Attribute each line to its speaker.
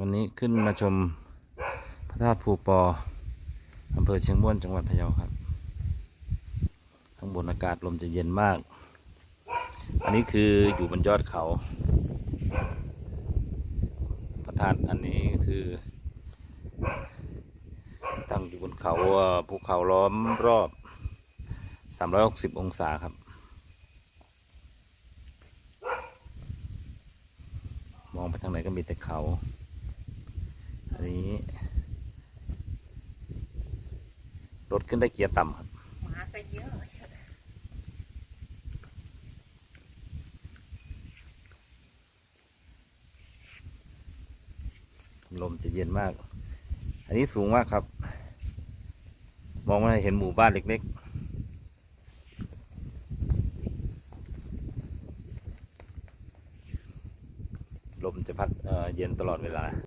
Speaker 1: วันนี้ขึ้นมาชมพระธาตุภูปออำเภอเชียงม่วนจังหวัดพะเยาครับ ข้างบนอากาศลมจะเย็นมาก อันนี้คืออยู่บนยอดเขา พระธาตุอันนี้คือ ตั้งอยู่บนเขาภูเขาล้อมรอบ 360 องศาครับ มองไปทางไหนก็มีแต่เขา อันนี้ รถขึ้นได้เกียร์ต่ำครับ
Speaker 2: หมาก็เยอะ
Speaker 1: ลมจะเย็นมาก อันนี้สูงมากครับ มองมาเห็นหมู่บ้านเล็กๆลมจะพัดเเย็นตลอดเวลา